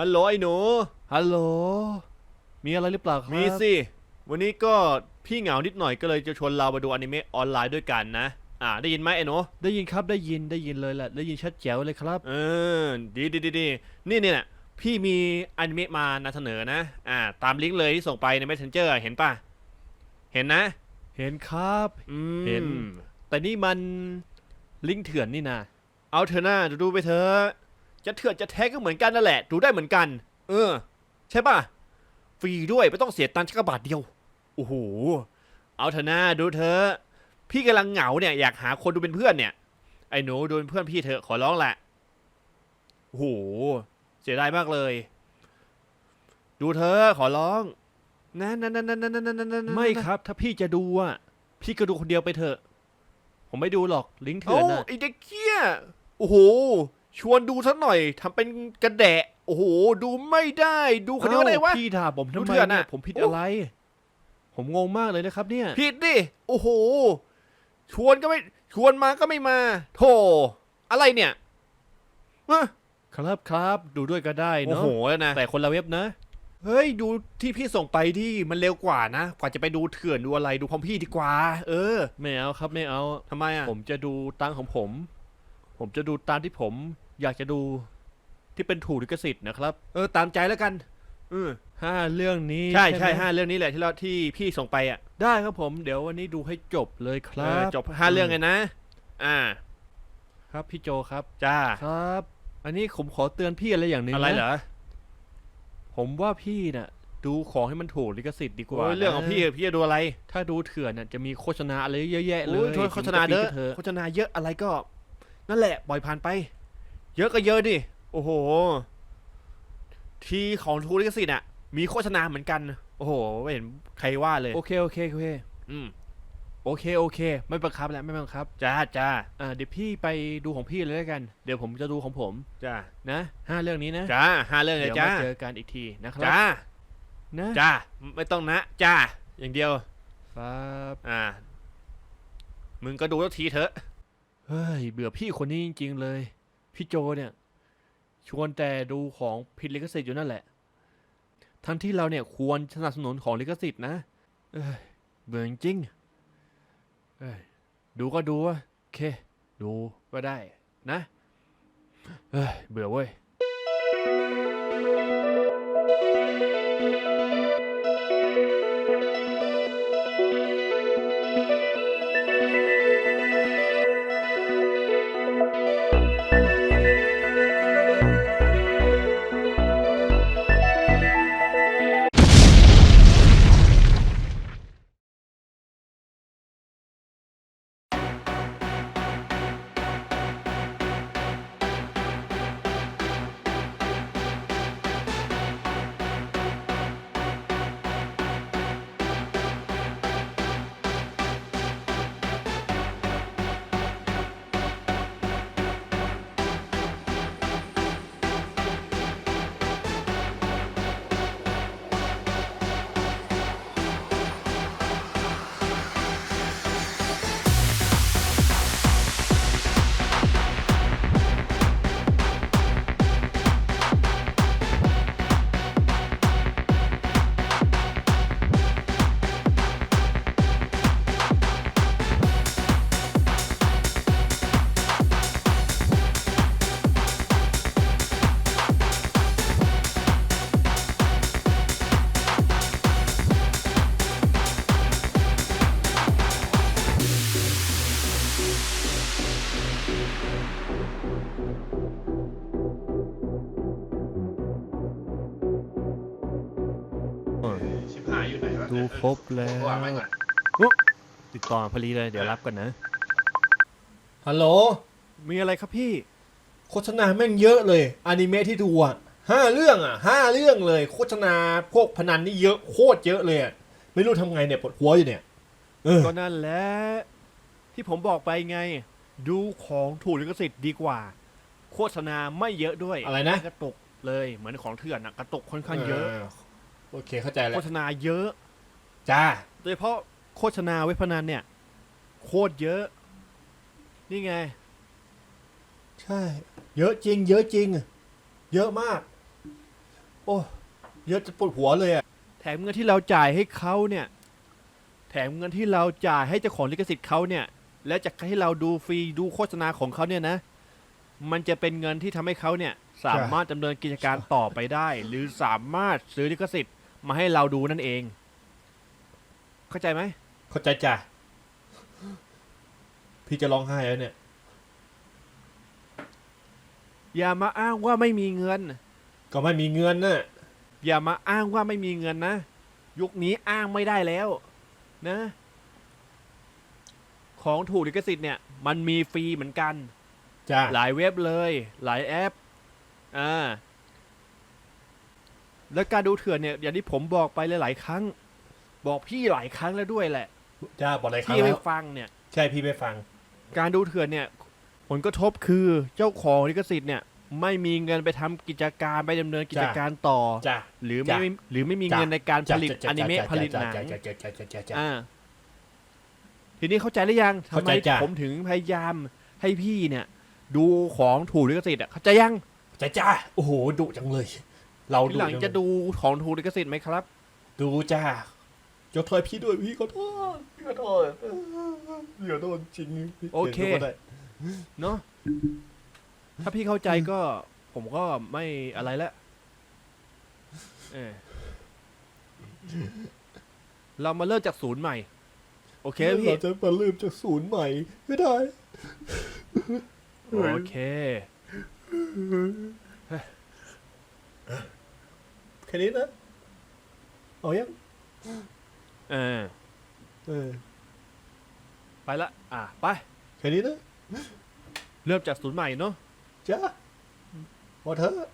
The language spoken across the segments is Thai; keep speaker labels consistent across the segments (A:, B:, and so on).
A: ฮัลโหลไอ้หนู
B: ฮัลโหล มีอะไรหรือเปล่าครับ
A: มีสิ วันนี้ก็พี่เหงานิดหน่อยก็เลยจะชวนเรามาดูอนิเมะออนไลน์ด้วยกันนะ อ่าได้ยินไหมไอ้หนู
B: ได้ยินครับ ได้ยิน ได้ยินเลยแหละ ได้ยินชัดแจ๋วเลยครับ
A: เออ ดีดีดีดีนี่เนี่ยพี่มีอนิเมะมานำเสนอนะ อ่า ตามลิงก์เลยที่ส่งไปใน Messenger เห็นป่ะ เห็นนะ
B: เห็นครับ
A: อืม
B: เห็น แต่นี่มันลิงก์เถื่อนนี่นา
A: เอาเถอะหน้าดูดูไปเถอะ จะเถื่อนจะแท้ก็เหมือนกันนั่นแหละ ดูได้เหมือนกัน เออ ใช่ป่ะ ฟรีด้วยไม่ต้องเสียตังค์แค่กระบาทเดียว โอ้โห เอาเถอะหน้าดูเถอพี่กำลังเหงาเนี่ยอยากหาคนดูเป็นเพื่อนเนี่ย ไอ้หนูดูเป็นเพื่อนพี่เถอะขอร้องแหละ โอ้โห เสียดายมากเลย ดูเธอขอร้องนะนะนะนะนะนะนะนะนะ
B: ไม่ครับ ถ้าพี่จะดูอะ พี่ก็ดูคนเดียวไปเถอะ ผมไม่ดูหรอกลิงก์เถื่
A: อ้า
B: อนน่ะ
A: ไอ้เด็กเกี้ย โอ้โห ชวนดูสักหน่อยทำเป็นกระแดะ โอ้โห ดูไม่ได้ ดูคนเดียวก็ได้วะ
B: เอ้าพี่ด่าผม
A: ดู
B: ทำไม
A: เถื่อน
B: เนี่ย
A: น่ะ
B: ผมผิด
A: โอ้
B: อะไร ผมงงมากเลยนะครับ เนี่ย
A: ผิดดิ โอ้โห ชวนก็ไม่ ชวนมาก็ไม่มา โธ่ อะไรเนี่ยเอ้อ
B: ครับครับดูด้วยก็ได้
A: โอ้
B: เนาะ
A: โหแล้วนะ
B: แต่คนละเว็บนะ
A: เฮ้ย ดูที่พี่ส่งไปดิมันเร็วกว่านะ กว่าจะไปดูเถื่อนดูอะไร ดูพร้อมพี่ดีกว่า เออ
B: ไม่เอาครับไม่เอา
A: ทำไมอะ
B: ผมจะดูตามของผม ผมจะดูตามที่ผม อยากจะดูที่เป็นถูกลิขสิทธิ์นะครับ
A: เออตามใจแล้วกันเออ
B: ห้าเรื่องนี้
A: ใช่ใช่
B: ไหม
A: ห้าเรื่องนี้แหละที่เราที่พี่ส่งไปอะ
B: ได้ครับผม เดี๋ยววันนี้ดูให้จบเลยค
A: เอ
B: รั
A: อบจบห้าเรื่องเลยนะ อ่า
B: ครับพี่โจครับ
A: จ้า
B: ครับ อันนี้ผมขอเตือนพี่อะไรอย่างหนึ่ง
A: อะไร
B: นะ
A: เหรอ
B: ผมว่าพี่น่ะ ดูของให้มันถูกลิขสิทธิ์ดีกว่า
A: โอ้ยเรื่องของ
B: นะ
A: พี่พี่จะดูอะไร
B: ถ้าดูเถื่อนน่ะจะมีโฆษณาอะไรเยอะแยะเล
A: โอ้
B: ย
A: ยโฆษณาเยอะ
B: เถอะ
A: โฆษณาเยอะอะไรก็ นั่นแหละปล่อยผ่านไป เยอะก็เยอะดิ โอ้โห ทีของทูลิขสิทธิ์อะ มีโฆษณาเหมือนกัน โอ้โห ไม่เห็นใครว่าเลย
B: โอเค โอเค โอเค
A: อืม
B: โอเค โอเค ไม่บังคับแล้ว ไม่บังคับ
A: จ้าจ้า
B: อ่า เดี๋ยวพี่ไปดูของพี่เลยแล้วกัน เดี๋ยวผมจะดูของผม
A: จ้า
B: นะห้าเรื่องนี้นะ
A: จ้าห้าเรื่องเลย
B: เดี๋ยว
A: จ้า
B: มาเจอกันอีกทีนะครั
A: จ้า
B: นะ
A: จ้า ไม่ต้องนะ จ้า อย่างเดียว
B: ครับ
A: อ่า มึงก็ดูสักทีเถอะ
B: เฮ้ย เบื่อพี่คนนี้จริง ๆ เลย พี่โจเนี่ย ชวนแต่ดูของผิดลิขสิทธิ์อยู่นั่นแหละ ทั้งที่เราเนี่ยควรสนับสนุนของลิขสิทธิ์นะ เอ้ยเบื่อจริงเอ้ยดูก็ดูวะโอเค ดูก็ได้นะ เอ้ยเบื่อเว้ย ดูครบแล้ว
C: วางไว้ก่อน
B: ติดต่อพอดีเลยเดี๋ยวรับกันนะ
A: ฮัลโหล
B: มีอะไรครับพี่
A: โฆษณาแม่งเยอะเลยอนิเมะที่ดูอะห้าเรื่องอะห้าเรื่องเลย โฆษณาพวกพนันนี่เยอะโคตรเยอะเลยอะไม่รู้ทำไงเนี่ยปวดหัวอยู่เนี่ย เออ
B: ก็นั่นแหละที่ผมบอกไปไง ดูของถูกลิขสิทธิ์ดีกว่า โฆษณาไม่เยอะด้วย
A: อะไรนะ
B: กระตุกเลยเหมือนของเถื่อนอะกระตุกค่อนข้างเยอะ
A: โอเคเข้าใจแล้
B: โฆ
A: ว
B: ษณาเยอะ
A: จ้า
B: โดยเฉพาะโฆษณาเว็บพนันเนี่ย โคตรเยอะ นี่ไง
A: ใช่ เยอะจริง เยอะจริง เยอะมาก
C: โอ้เยอะจะปวดหัวเลยอะ
B: แถมเงินที่เราจ่ายให้เขาเนี่ย แถมเงินที่เราจ่ายให้เจ้าของลิขสิทธิ์เขาเนี่ย และจะให้เราดูฟรีดูโฆษณาของเขาเนี่ยนะ มันจะเป็นเงินที่ทำให้เขาเนี่ย สามารถดำเนินกิจการต่อไปได้ หรือสามารถซื้อลิขสิทธิ์มาให้เราดูนั่นเอง เข้าใจไหม
C: เข้าใจจ้ะพี่จะร้องไห้แล้วเนี่ย
B: อย่ามาอ้างว่าไม่มีเงิน
C: ก็ไม่มีเงินน่ะ
B: อย่ามาอ้างว่าไม่มีเงินนะ ยุคนี้อ้างไม่ได้แล้วนะ ของถูกลิขสิทธิ์เนี่ย มันมีฟรีเหมือนกัน
C: จ้ะ
B: หลายเว็บเลย หลายแอปอ่าแล้วการดูเถื่อนเนี่ย อย่างที่ผมบอกไปหลายๆครั้ง บอกพี่หลายครั้งแล้วด้วยแหละ
C: จ้าบอกอะไรครั้ง
B: พี่
C: แล้
B: ไม่
C: ว
B: ฟังเนี่ย
C: ใช่พี่ไม่ฟัง
B: การดูเถื่อนเนี่ย ผลกระทบคือเจ้าของลิขสิทธิ์เนี่ย ไม่มีเงินไปทำกิจการไปดำเนินกิจการต่อ
C: จ้ะ
B: หรือ
C: จ้ะ
B: ไม่หรือไม่มี
C: จ้ะ
B: เงินในการผ
C: จ้ะ
B: ลิต
C: จ้ะ
B: อนิเมะ
C: จ้ะ
B: ผลิตหนัง
C: จ้ะจ้ะจ้ะจ้ะจ้ะจ้ะจ้ะ
B: อ่า ทีนี้เข้าใจหรือยังทำ
C: เข้า
B: ไม
C: ใจจ้ะ
B: ผมถึงพยายามให้พี่เนี่ย ดูของถูกลิขสิทธิ์อะเข้าใจยัง
C: จ้ะจ้าโอ้โหดุจังเลย เรา
B: ที
C: ดุ
B: หลัง
C: จัง
B: จะ
C: เลย
B: ดูของถูกลิขสิทธิ์ไหมครับ
C: ดูจ้า ยกโทษพี่ด้วยพี่ขอโทษพี่ขอโทษพี่ขอโทษจริงพี่
B: โอเค
C: ขียนก็ได้
B: เนาะถ้าพี่เข้าใจก็ผมก็ไม่อะไรละเออเรามาเริ่มจากศูนย์ใหม่ โอเคพี่
C: เราจะมาเริ่มจากศูนย์ใหม่ไม่ได้
B: โอเค
C: แค่นี้นะ เอายัง
B: เออ
C: เออ
B: ไปละ อะ ไป
C: แค่นี้นะ
B: เริ่มจากศูนย์ใหม่เนาะ
C: จ้าพอเถอะ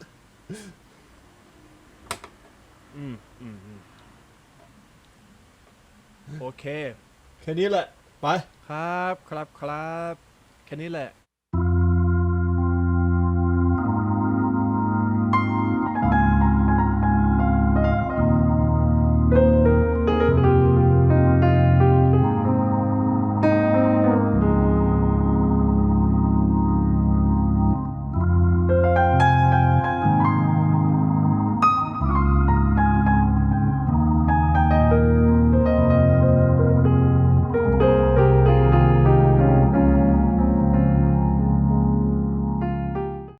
B: อืมอืมอืมโอเค
C: แค่นี้แหละ ไป
B: ครับ ครับ ครับ แค่นี้แหละ